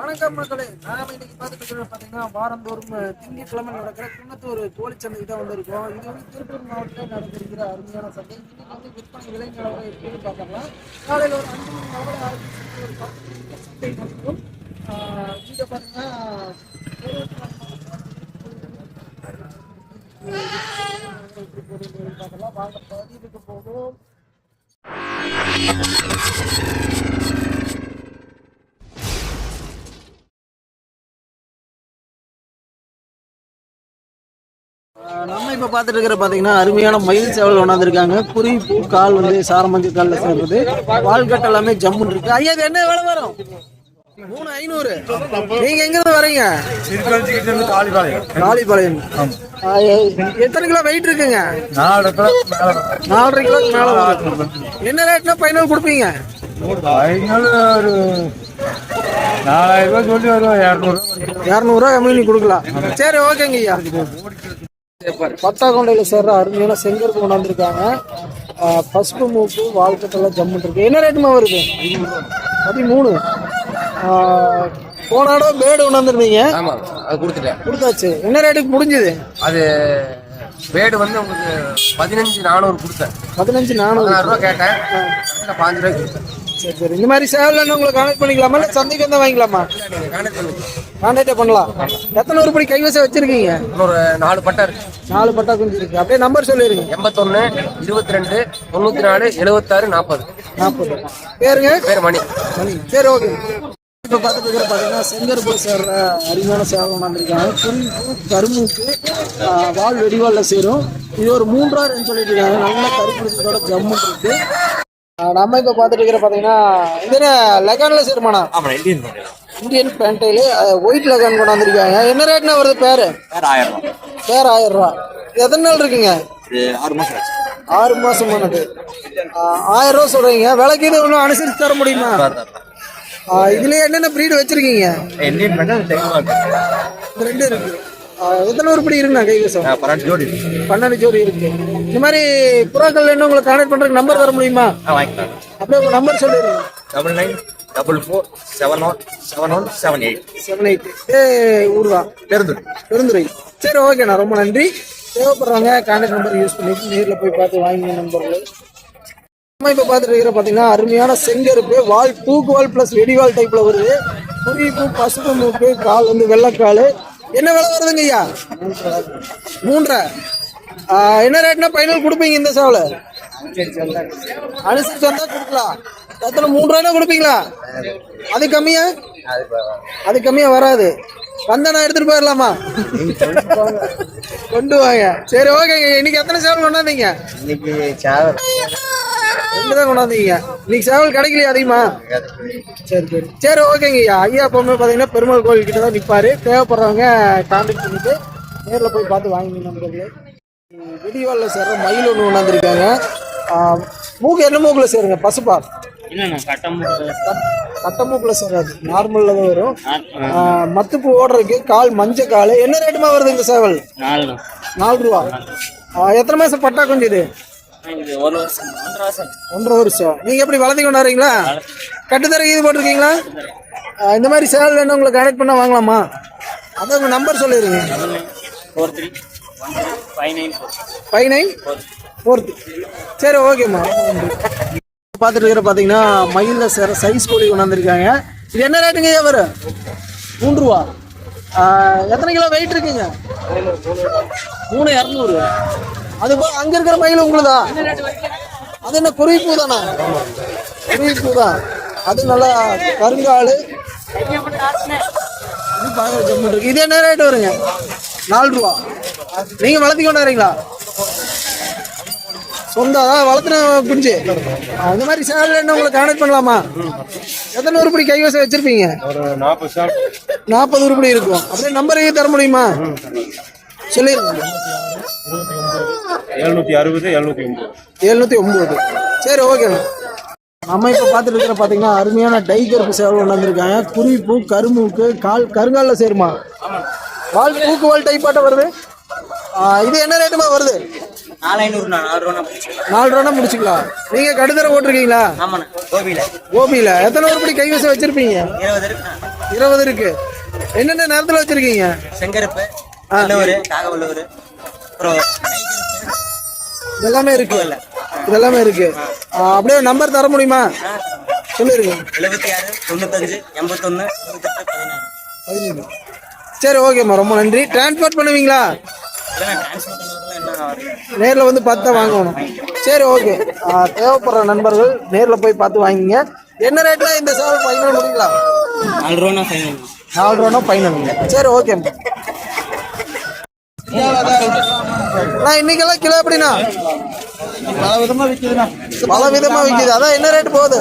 வணக்கம் மக்களே. நாம இன்னைக்கு பார்த்துட்டு பார்த்தீங்கன்னா வாரந்தோறும் திங்கட்கிழமை நடக்கிற குன்னத்தூர் கோழிச்சந்தை தான் வந்திருக்கோம். இது வந்து திருப்பூர் மாவட்டத்தில் நடந்திருக்கிற அருமையான சந்தை. இன்னைக்கு வந்து விற்பனை விலை நிலவரம் எப்படின்னு பார்க்கலாம் காலையில் ஒரு அஞ்சு மணி நேரம் ஆரம்பிச்சு ஒரு பத்து மணிக்கு சந்தை நடக்கும் இங்கே பார்த்தீங்கன்னா பார்க்கலாம் வாங்க பதிவுக்கு போகும் இப்போ பார்த்துட்டு இருக்கிற பார்த்தீங்கன்னா அருமையான மயில் சேவல் கொண்டாந்துருக்காங்க குறி பூ கால் வந்து சாரமஞ்சள் காலில் சேர்றது வால்கட்டு எல்லாமே ஜம்முன்னு இருக்கு. ஐயா என்ன விலை வரும்? மூணு ஐநூறு. நீங்க எங்க இருந்து வரீங்க? காளிபாளையம். எத்தனை கிலோ வெயிட் இருக்குங்க? நாலரை கிலோக்கு மேல வரும். என்ன ரேட்னா ஃபைனல் கொடுப்பீங்க? ஒரு நாலாயிரம் ரூபாய் சொல்லி வருவோம். இரநூறு இரநூறுவா கம்மி கொடுக்கலாம். சரி ஓகேங்க ஐயா. பத்தாக்கொண்டையில் சேர்ற அருமையான செங்கருக்கு கொண்டாந்துருக்காங்க. பசுப்பு மூக்கு வாழ்க்கட்டெல்லாம் ஜம்முன் இருக்கு என்ன ரேட்டுமா வருது? பதிமூணு. ஆஹ், போன இடம் பேடு கொண்டாந்துருந்தீங்க. ஆமா அது கொடுத்துட்டேன். கொடுத்தாச்சு. என்ன ரேட்டுக்கு முடிஞ்சுது? அது பேடு வந்து உங்களுக்கு பதினஞ்சு நானூறு கொடுத்தேன். பதினஞ்சு நானூறு. ரூபா கேட்டேன். பாஞ்சு ரூபாய்க்கு கொடுத்தேன். சரி சரி. இந்த மாதிரி சேவல் உங்களை கான்டாக்ட் பண்ணிக்கலாமா? இல்லை சந்தைக்கு வந்தால் வாங்கிக்கலாமா? கான்டாக்ட் பண்ணலாம். எத்தனை உருப்படி கைவசம் வச்சிருக்கீங்க? இன்னொரு நாலு பட்டை இருக்கு. நாலு பட்டா குஞ்சு இருக்கு அப்படியே நம்பர் சொல்லிடுங்க. எண்பத்தொன்று இருபத்தி ரெண்டு தொண்ணூற்றி நாலு எழுபத்தாறு நாற்பது நாற்பது பேருங்க? பேர் மணி. மணி. சரி ஓகே இப்போ பார்த்துட்டு பார்த்தீங்கன்னா செங்கற்பூர் சேர்ற அருமையான சேவல் வந்திருக்காங்க. குறிப்பு கரும்புக்கு வால் வெடிவாலில் சேரும். இது ஒரு மூன்றாயிரம் சொல்லிட்டு இருக்காங்க. நல்ல கருப்பு ஜம்மு இருக்கு. ஆஹ் நம்ம இப்போ பார்த்துட்டு இருக்கிற பார்த்தீங்கன்னா என்ன லெகானில் சேருமாண்ணா? ஆமாம் இந்தியன் இந்தியன் பேண்டையில் ஒயிட் லெகான் கொண்டு வந்திருக்காங்க. என்ன ரேட்னா வருது பேர்? வேறு ஆயிரம் ரூபா. பேர் ஆயிரம் ரூபா. எத்தனை நாள் இருக்குங்க? ஆறு மாதம் ஆறு மாசம் பண்ணது ஆயிரம் ரூபா சொல்றீங்க. விலைக்கு இது ஒன்றும் அனுசரித்து தர முடியுமா? ஆ, இதுலயே என்னென்ன ப்ரீடு வச்சிருக்கீங்க? இந்தியன் ரெண்டு இருக்கு. எத்தனை உருப்படி இருக்குண்ணா கைவசம். பன்னெண்டு ஜோடி பன்னெண்டு ஜோடி இருக்கு. இந்த மாதிரி புறாக்கள் என்ன உங்களுக்கு கான்டாக்ட் பண்றதுக்கு நம்பர் தர முடியுமா? அப்படியே உங்க நம்பர் சொல்லிடுங்க. Double nine double four seven one seven one seven eight seven eight ஏ ஊர் தான் பெருந்துரு பெருந்துரை சரி ஓகேண்ணா ரொம்ப நன்றி. தேவைப்படுறவங்க கான்டாக்ட் நம்பர் யூஸ் பண்ணி நேரில் போய் பார்த்து வாங்கிங்க நம்பர்கள் நம்ம இப்போ பார்த்துட்டு இருக்கிற பார்த்தீங்கன்னா அருமையான செங்கருப்பு வால் தூக்குவால் ப்ளஸ் வெடிவால் டைப்பில் வருது. குறிப்பு பசுப்பு மூக்கு கால் வந்து வெள்ளைக்கால். என்ன விலை வருதுங்க ஐயா? மூன்றரை. என்ன ரேட்னா பைனல் கொடுப்பீங்க இந்த சேவலை? அனுசரிச்சு வந்தா கொடுக்கலாம். எத்தனை மூணு ரூபாய்னா கொடுப்பீங்களா? அது கம்மியா? அது கம்மியா வராது. வந்தா நான் எடுத்துட்டு போயிடலாமா கொண்டு வாங்க. சரி ஓகேங்க இன்னைக்கு எத்தனை சேவல் கொண்டாந்தீங்க? இன்னைக்கு சேவல். ரெண்டு தான் கொண்டாந்தீங்க. இன்னைக்கு சேவல் கிடைக்கலையா அதிகமா? சரி சரி. சரி ஓகேங்க ஐயா. ஐயா எப்பவுமே பார்த்தீங்கன்னா பெருமாள் கோயில் கிட்ட தான் நிற்பாரு தேவைப்படுறவங்க கான்டாக்ட் பண்ணிட்டு நேரில் போய் பார்த்து வாங்கி நண்பர்களே. வெடிவாலில் சேர்ற மயில் ஒன்று கொண்டாந்துருக்காங்க. மூக்கு என்ன மூக்கில் சேருங்க? பசுப்பா? கட்டம் கட்ட மூக்கில் சேராது நார்மலில் தான் வரும். மத்துப்பு ஓடுறதுக்கு கால் மஞ்ச கால். என்ன ரேட்டுமா வருது இந்த சேவல்? நாலு ரூபா. எத்தனை மாதம் பட்டா கொஞ்சம் இது ஒன்றரை வருஷம். ஒன்றரை வருஷம். நீங்க எப்படி வளர்த்தி கொண்டாடுறீங்களா? கட்டுத்தர இது போட்டிருக்கீங்களா? இந்த மாதிரி சேனல் வேணும் உங்களை கனெக்ட் பண்ண வாங்கலாமா? அதான் உங்க நம்பர் சொல்லிடுங்க. Four three five nine four five nine fourth சரி ஓகேம்மா பார்த்துட்டு இருக்கிற பார்த்தீங்கன்னா மயிலில் சேர சைஸ் கோழி கொண்டாந்துருக்காங்க இது என்ன ரேட்டுங்க ஐயா வரும் மூன்று ரூபா. எத்தனை கிலோ வெயிட் இருக்குங்க? மூணு இரநூறு. அது போ அங்கே இருக்கிற மயில் உங்களுதா? அது என்ன குறிப்பு தானா? குறிப்பு தான். அது நல்லா கருங்கால். இது இது என்ன ரேட் வருங்க? நாலு ரூபா. நீங்கள் வளர்த்தி கொண்டாடுறீங்களா சொந்தம் அதான் வளர்த்துன குஞ்சு. அந்த மாதிரி சேனல் என்ன உங்களுக்கு கான்டாக்ட் பண்ணலாமா? எத்தனை உருப்படி கைவசம் வச்சிருப்பீங்க? நாற்பது உருப்படி இருக்கும். அப்படியே நம்பர் தர முடியுமா? சொல்லிடுங்க. எழுநூத்தி அறுபது எழுநூத்தி ஒன்பது. எழுநூத்தி ஒன்பது. சரி ஓகேண்ணா நம்ம இப்போ பார்த்துட்டு இருக்கிற பார்த்தீங்கன்னா அருமையான டைகர் சேவல் கொண்டு வந்திருக்காங்க. குறிப்பு கருமூக்கு கால் கருங்காலில் சேருமா? வால் பூக்கு வால் டைப்பாட்ட வருது. இது என்ன ரேட்டுமா வருது? நாலு ரூபா முடிச்சுக்கலாம். நீங்க கடுதர ஓட்டிருக்கீங்களா ஆமாண்ணா கோபியில். எத்தனை உருப்படி கைவசம் வச்சிருப்பீங்க? இருபது இருக்கு. என்னென்ன நேரத்துல வச்சிருக்கீங்க? செங்கருப்பு இதெல்லாமே இருக்கு. இதெல்லாமே இருக்கு. அப்படியே நம்பர் தர முடியுமா? சொல்லிருங்க எழுபத்தி ஆறு தொண்ணூத்தஞ்சு பதினேழு சரி ஓகேம்மா. ரொம்ப நன்றி. டிரான்ஸ்போர்ட் பண்ணுவீங்களா? நேரில் வந்து பார்த்து தான் வாங்கணும். சரி ஓகே தேவைப்படுற நண்பர்கள் நேரில் போய் பார்த்து வாங்கிங்க. என்ன ரேட்டில் இந்த சேவல் ஃபைனல் முடிங்களா நாலு ரூபா ஃபைனல் நாலு ரூபா ஃபைனல் சரி ஓகேம்மா நான் இன்னைக்கெல்லாம் கிலோ எப்படிண்ணா? பல விதமா விற்குதுண்ணா பல விதமா விற்குது அதான் என்ன ரேட் போகுது?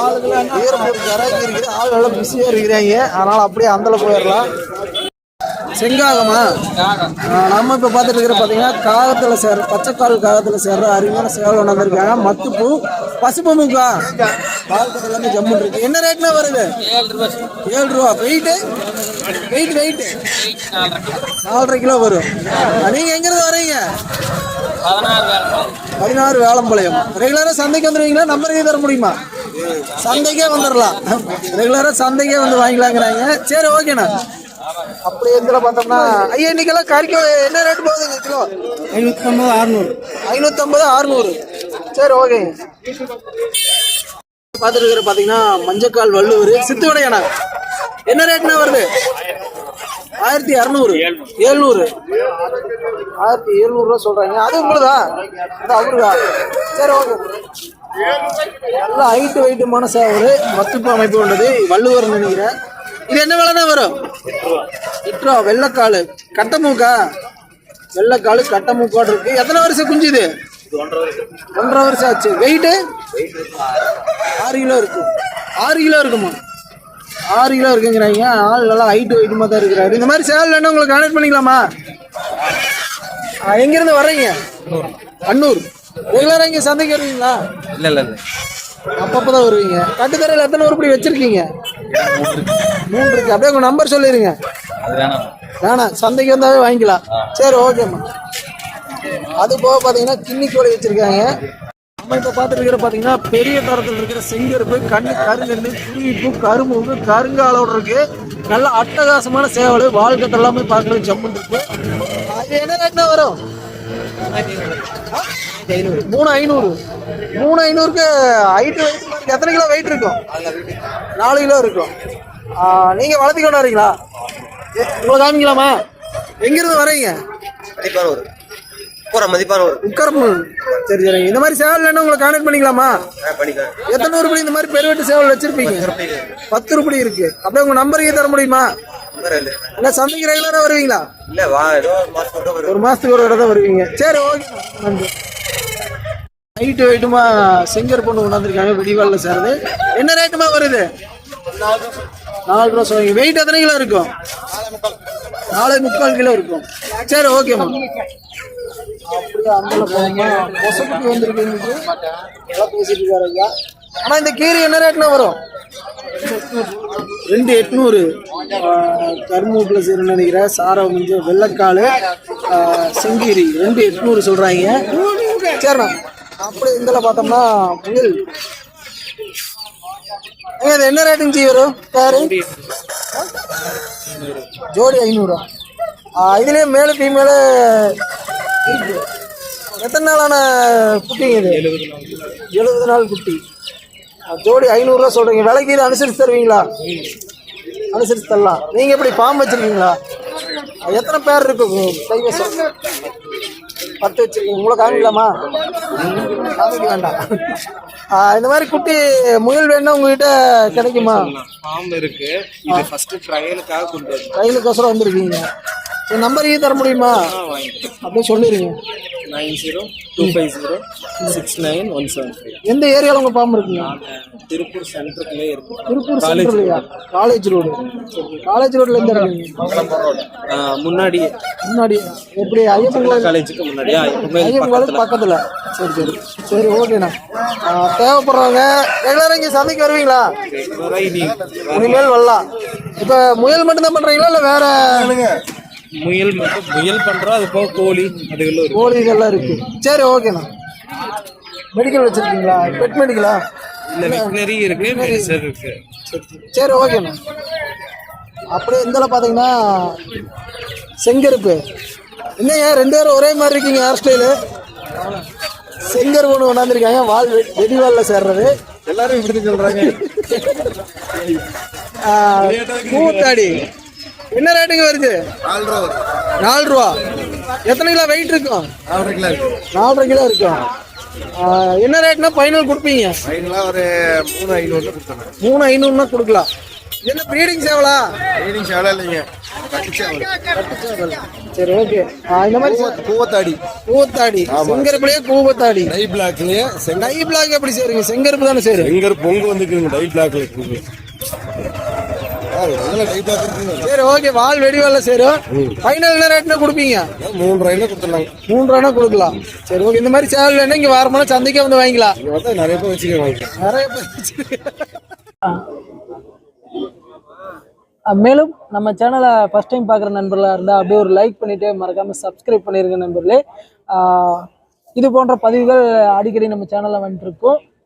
ஆளுங்களாம் இருக்குது. ஆள் நல்லா பிஸியாக இருக்கிறாங்க. அதனால அப்படியே அந்தல போயிடலாம். செங்காகமா? நம்ம இப்போ பார்த்துட்டு இருக்கிற பார்த்தீங்கன்னா காகத்தில் சேர்ற பச்சைக்கால் காகத்தில் சேர்ற அருமையான சேவல் ஒன்று வந்திருக்காங்க. மத்துப்பூ பசுப்பு மூக்கா எல்லாமே ஜம்முன் இருக்கு. என்ன ரேட்னா வருது? ஏழு ரூபா. வெயிட்டு? Weight weight. நாலரை கிலோ வரும். நீங்கள் எங்கேருந்து எங்கிருந்து வரீங்க? பதினாறு வேளம்பாளையம். ரெகுலராக சந்தைக்கு வந்துடுவீங்களா நம்பர் தர முடியுமா? சந்தைக்கே வந்துடலாம் ரெகுலராக சந்தைக்கே வந்து வாங்கிக்கலாங்கிறாங்க. சரி ஓகேண்ணா. அப்படி இதில் பார்த்தோம்னா. ஐயா இன்னைக்கெல்லாம் கறிக்கு என்ன ரேட் போகுதுங்க கிலோ ஐநூற்றம்பது அறுநூறு ஐநூற்றம்பது அறுநூறு சரி ஓகேங்க பார்த்துட்டு இருக்கிற பார்த்தீங்கன்னா மஞ்சக்கால் வள்ளுவர் சித்து விடையாண்ணா என்ன ரேட்னா வருது? ஆயிரத்தி இரநூறு ஏழ்நூறு. ஆயிரத்தி எழுநூறுவா சொல்றாங்க. அது உங்களுதா? அது அவருதா? சரி ஓகே நல்ல ஹைட்டு வெயிட்டுமான சேவல் மத்துப்பு அமைப்பு கொண்டது வள்ளுவர் நினைக்கிறேன். இது என்ன விலை தான் வரும்? எட்டு ரூபா வெள்ளைக்கால். கட்டை மூக்கா வெள்ளைக்கால் கட்டை மூக்கோடு இருக்கு. எத்தனை வருஷம் குஞ்சு இது ஒன்றரை வருஷம். ஆச்சு. வெயிட்டு ஆறு கிலோ. இருக்கு. ஆறு கிலோ இருக்குமா? ஆறு கிலோ இருக்குங்கிறாங்க. ஆள் நல்லா ஹைட்டு வெயிட்டுமா தான் இருக்கிறாரு. இந்த மாதிரி சேவல் வேணும் உங்களுக்கு கான்டாக்ட் பண்ணிக்கலாமா? எங்கிருந்து வர்றீங்க? அன்னூர். ரெகுலராக இங்கே சந்தைக்கு வருவீங்களா? இல்லை இல்லை இல்லை. அப்பப்போ தான் வருவீங்க. கட்டுத்தரையில் எத்தனை உருப்படி வச்சிருக்கீங்க? மூணு இருக்கு. அப்படியே உங்கள் நம்பர் சொல்லிடுங்க வேணாம். சந்தைக்கு வந்தாவே வாங்கிக்கலாம். சரி ஓகேம்மா அது போக பார்த்தீங்கன்னா கிண்ணி கோழி வச்சிருக்காங்க. நம்ம இப்போ பார்த்துட்டு இருக்கிற பார்த்தீங்கன்னா பெரிய தரத்தில் இருக்கிற செங்கருப்பு கண்ணு கருங்கண்ணு குருவிப்பு கரும்பு கருங்காலோட இருக்கு. நல்ல அட்டகாசமான சேவல் வாழ்க்கை எல்லாமே பார்க்கறது ஜம்முன் இருக்கு. அது என்ன ரேட்னா வரும்? மூணு ஐநூறு. மூணு ஐநூறுக்கு ஹைட் வெயிட் எத்தனை கிலோ வெயிட் இருக்கும்? நாலு கிலோ இருக்கும். நீங்கள் நீங்க வளர்த்தி கொண்டு வரீங்களா எங்கேருந்து காமிக்கலாமா வரீங்க மதிப்பானூர் பூரா மதிப்பானூர் உட்காரம்பூர் சரி சரி. இந்த மாதிரி சேவல் வேணும் உங்களை கான்டாக்ட் பண்ணிக்கலாமா? பண்ணிக்க எத்தனை உருப்படி இந்த மாதிரி பெருவெட்டு சேவல் வச்சிருப்பீங்க? பத்து உருப்படி இருக்கு. அப்படியே உங்க நம்பருக்கு தர முடியுமா? இல்லை. சந்தைக்கு ரெகுலரா வருவீங்களா? இல்லை வா ஒரு மாசத்துக்கு ஒரு தடவை தான் வருவீங்க. சரி ஓகே. நன்றி. ஹைட்டு வெயிட்டுமா செங்கர் பொண்ணு கொண்டாந்துருக்காங்க வெடிவாலில் சேருது. என்ன ரேட்டுமா வருது? நாலு ரூபா சொல்லுங்க வெயிட் எத்தனை கிலோ இருக்கும்? நாலு முக்கால். கிலோ இருக்கும். சரி ஓகேம்மா அப்படியே அந்தல பேசிட்டு இருக்காரு ஐயா. ஆனால் இந்த கீரை என்ன ரேட்னா வரும்? ரெண்டு எட்நூறு. கருமூப்பில் சேருன்னு நினைக்கிறேன். சாரம் கொஞ்சம் வெள்ளைக்கால் செங்கீரி. ரெண்டு எட்நூறு சொல்கிறாங்க சரிண்ணா. அப்படி இதில் பார்த்தோம்னா முயல் ஏங்க இது என்ன ரேட்டுங்க ஜி வரும்? பேரு? ஜோடி ஐநூறுரூவா இதுலேயே மேலே ஃபீமேலு எத்தனை நாளான குட்டிங்க இது? எழுபது நாள். குட்டி. ஜோடி ஐநூறுரூவா சொல்கிறீங்க விலைக்கு இது அனுசரித்து தருவீங்களா? அனுசரித்து தரலாம். நீங்கள் எப்படி ஃபார்ம் வச்சுருக்கீங்களா? எத்தனை பேர் இருக்கு? கைவசம் பத்து வச்சிருக்கீங்க. உங்களை காமிக்கலாமா? காமிக்க வேண்டாம். இந்த மாதிரி குட்டி முயல் வேணும்னா உங்ககிட்ட கிடைக்குமா? ஃபார்ம் இருக்கு. ட்ரையலுக்காக கொண்டு வந்தோம். ரயிலுக்கோசரம் வந்திருக்கீங்க. சரி நம்பர் தர முடியுமா? அப்படியே சொல்லிடுங்க nine zero two five zero six nine one seven five எந்த ஏரியாவில் உங்கள் ஃபார்ம் இருக்குங்க? திருப்பூர் சென்டருக்குள்ளே இருக்கு திருப்பூர் சென்ட்ரல்லையா காலேஜ் ரோடு காலேஜ் ரோட்ல எந்த ஆ, முன்னாடி முன்னாடி எப்படி ஐயப்பன் கோயில் காலேஜுக்கு முன்னாடியா. ஐயப்பன் கோயிலுக்கு பக்கத்தில். சரி சரி. சரி ஓகேண்ணா தேவைப்படுறவங்க ரெகுலராக இங்கே சந்தைக்கு வருவீங்களா? இனிமேல் வரலாம். இப்போ முயல் மட்டும்தான் பண்ணுறீங்களா இல்லை வேற முயல் மட்டும் முயல் பண்றோம் அது போக கோழி அதுகளும் இருக்கு. கோழிகள்லாம் இருக்கு. சரி ஓகேண்ணா மெடிக்கல் வச்சிருக்கீங்களா? பெட் மெடிக்கலா இல்ல வெட்டினரி இருக்கு மெடிசன் இருக்கு. சரி ஓகேண்ணா அப்படியே இதில் பார்த்தீங்கன்னா செங்கருப்பு. என்னங்க ரெண்டு பேரும் ஒரே மாதிரி இருக்கீங்க ஹேர் ஸ்டைலு செங்கருப்பு ஒன்று கொண்டாந்துருக்காங்க வால் வெடிவாலில் சேர்றது. எல்லாரும் இப்படி சொல்றாங்க. பூத்தாடி என்ன ரேட்டுங்க வருது? நாலு ரூபா எத்தனை கிலோ வெயிட் இருக்கும்? நாலரை கிலோ இருக்கும் ஆ, என்ன ரேட்னா ஃபைனல் கொடுப்பீங்க? ஃபைனலாக ஒரு மூணு ஐநூறுல கொடுத்தாங்க மூணு ஐநூறுனா கொடுக்கலாம். என்ன ப்ரீடிங் சேவலா? ட்ரைனிங் சேவலா இல்லைங்க. சரி ஓகே இந்த மாதிரி பூவத்தாடி. பூத்தாடி செங்கருப்புலயே பூவத்தாடி. டை பிளாக்லயே டை பிளாக் எப்படி சேருங்க செங்கருப்பு தானே சேரு செங்கர் பொங்கு வந்துருக்குங்க டை பிளாக்ல இருக்கு நல்ல டை பிளாக் இருக்குங்க சரி ஓகே. வால் வெடிவால சேரும் ஃபைனல் என்ன ரேட்னா கொடுப்பீங்க? மூணு ரூபாயில கொடுத்துடலாங்க. மூணு ரூபா கொடுக்கலாம். சரி ஓகே. இந்த மாதிரி சேவல் வேணும் இங்கே வாரமான சந்தைக்கே வந்து வாங்கிக்கலாம். நிறைய பேர் வச்சுக்க நிறைய பேர் மேலும் நம்ம சேனலை ஃபஸ்ட் டைம் பார்க்குற நண்பர்களாக இருந்தால் அப்படியே ஒரு லைக் பண்ணிவிட்டு மறக்காமல் சப்ஸ்கிரைப் பண்ணிருங்க நண்பர்களே. இது போன்ற பதிவுகள் அடிக்கடி நம்ம சேனலில் வந்துட்டு